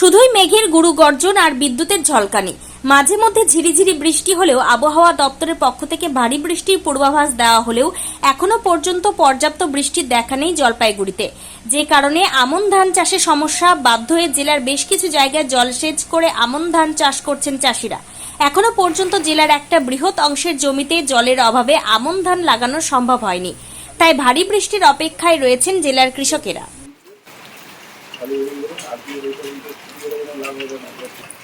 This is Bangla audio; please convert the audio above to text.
শুধুই মেঘের গুরু গর্জন আর বিদ্যুতের ঝলকানি। মাঝে মধ্যে ঝিরিঝিরি বৃষ্টি হলেও আবহাওয়া দপ্তরের পক্ষ থেকে ভারী বৃষ্টির পূর্বাভাস দেওয়া হলেও এখনও পর্যন্ত পর্যাপ্ত বৃষ্টির দেখা নেই জলপাইগুড়িতে। যে কারণে আমন ধান চাষে সমস্যা বাধ্য হয়ে জেলার বেশ কিছু জায়গায় জলসেচ করে আমন ধান চাষ করছেন চাষিরা। এখনও পর্যন্ত জেলার একটা বৃহৎ অংশের জমিতে জলের অভাবে আমন ধান লাগানো সম্ভব হয়নি। তাই ভারী বৃষ্টির অপেক্ষায় রয়েছেন জেলার কৃষকেরা। పదిహేను అభివృద్ధి లాభం